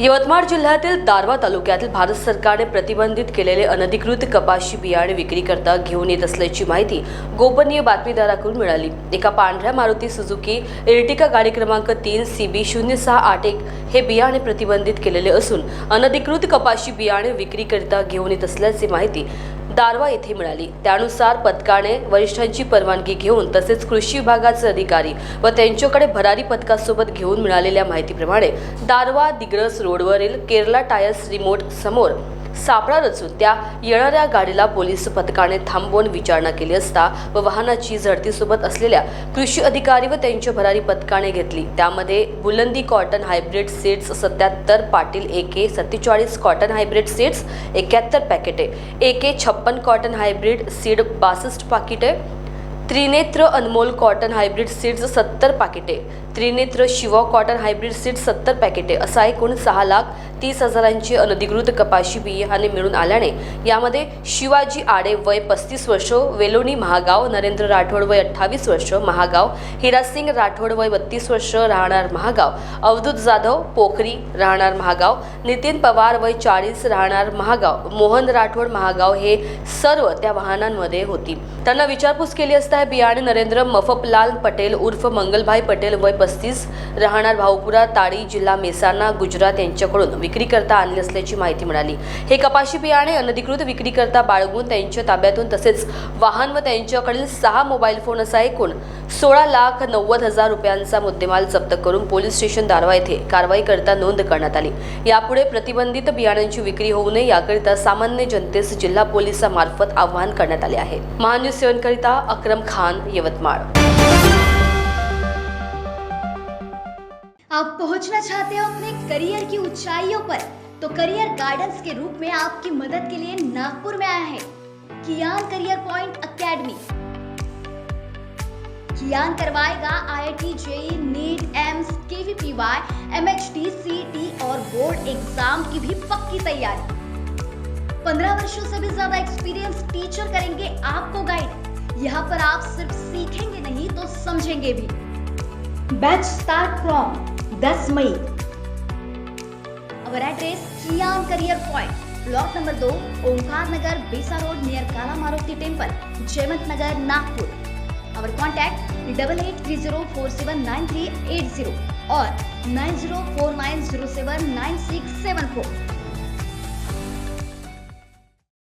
यवतमाळ जिल्ह्यातील दारवा तालुक्यातील भारत सरकारने प्रतिबंधित केलेले अनधिकृत कपाशी बियाणे विक्रीकरता घेऊन येत असल्याची माहिती गोपनीय बातमीदाराकडून मिळाली. एका पांढऱ्या मारुती सुझुकी इर्टिका गाडी क्रमांक तीन सी बी शून्य सहा आठ एक हे बियाणे प्रतिबंधित केलेले असून अनधिकृत कपाशी बियाणे विक्रीकरिता घेऊन येत असल्याची माहिती दारवा येथे मिळाली. त्यानुसार पथकाने वरिष्ठांची परवानगी घेऊन तसेच कृषी विभागाचे अधिकारी व त्यांच्याकडे भरारी पथकासोबत घेऊन मिळालेल्या माहितीप्रमाणे दारवा दिग्रस रोडवरील केरला टायर्स रिमोट समोर सापळा रचून त्या येणाऱ्या गाडीला पोलीस पथकाने थांबवून विचारणा केली असता व वाहनाची झडतीसोबत असलेल्या कृषी अधिकारी व त्यांच्या भरारी पथकाने घेतली. त्यामध्ये बुलंदी कॉटन हायब्रिड सीड्स सत्याहत्तर पाटील ए के सत्तेचाळीस कॉटन हायब्रिड सीड्स एक्याहत्तर पॅकेटे ए के छप्पन कॉटन हायब्रिड सीड बासष्ट पाकिटे Trinetra Anmol cotton hybrid seeds सत्तर पाकिटे. Trinetra Shiva cotton hybrid seeds सत्तर पॅकेटे. असा एकूण सहा लाख तीस हजारांची अनधिकृत कपाशी बियाणे मिळून आल्याने यामध्ये शिवाजी आडे वय पस्तीस वर्ष वेलोनी महागाव नरेंद्र राठोड वय अठ्ठावीस वर्ष महागाव हिरासिंग राठोड वय बत्तीस वर्ष राहणार महागाव अवधूत जाधव पोखरी राहणार महागाव नितीन पवार वय चाळीस राहणार महागाव मोहन राठोड महागाव हे सर्व त्या वाहनांमध्ये होती. त्यांना विचारपूस केली असता हे बियाणे नरेंद्र मफपलाल पटेल उर्फ मंगलभाई पटेल वय पस्तीस राहणार भाऊपुरा ताडी जिल्हा मेसाना गुजरात यांच्याकडून विक्रीकरता आणले असल्याची माहिती मिळाली. हे कपाशी बियाणे अनधिकृत विक्रीकरता बाळगून त्यांच्या ताब्यातून तसेच वाहन व त्यांच्याकडील सहा मोबाईल फोन असा एकूण सोळा लाख नव्वद हजार रुपयांचा मुद्देमाल जप्त करून पोलीस स्टेशन दारवा येथे कारवाई करता नोंद करण्यात आली. यापुढे प्रतिबंधित बियाण्यांची विक्री होऊ नये याकरिता सामान्य जनतेस जिल्हा पोलिसामार्फत आवाहन करण्यात आले आहे. महान्यूज सेवनकरिता अक्रम खान, यवतमाळ। आप पहुँचना चाहते हो अपने करियर की ऊंचाइयों पर तो करियर गाइडेंस के रूप में आपकी मदद के लिए नागपुर में आया है। कियान करियर पॉइंट एकेडमी कियान करवाएगा IIT JEE NEET AIIMS KVPY MHT CET और बोर्ड एग्ज़ाम की भी पक्की तैयारी। पंद्रह वर्षों से भी ज़्यादा एक्सपीरियंस टीचर करेंगे आपको गाइड यहाँ पर आप सिर्फ़ सीखेंगे नहीं तो समझेंगे भी। Batch start from 10 May. Our address career point block number though Omkar Nagar Besa road near Kala Maruti temple Jaywant Nagar Nagpur our contact double eight three zero four seven nine three eight zero और nine zero four nine zero seven nine six seven four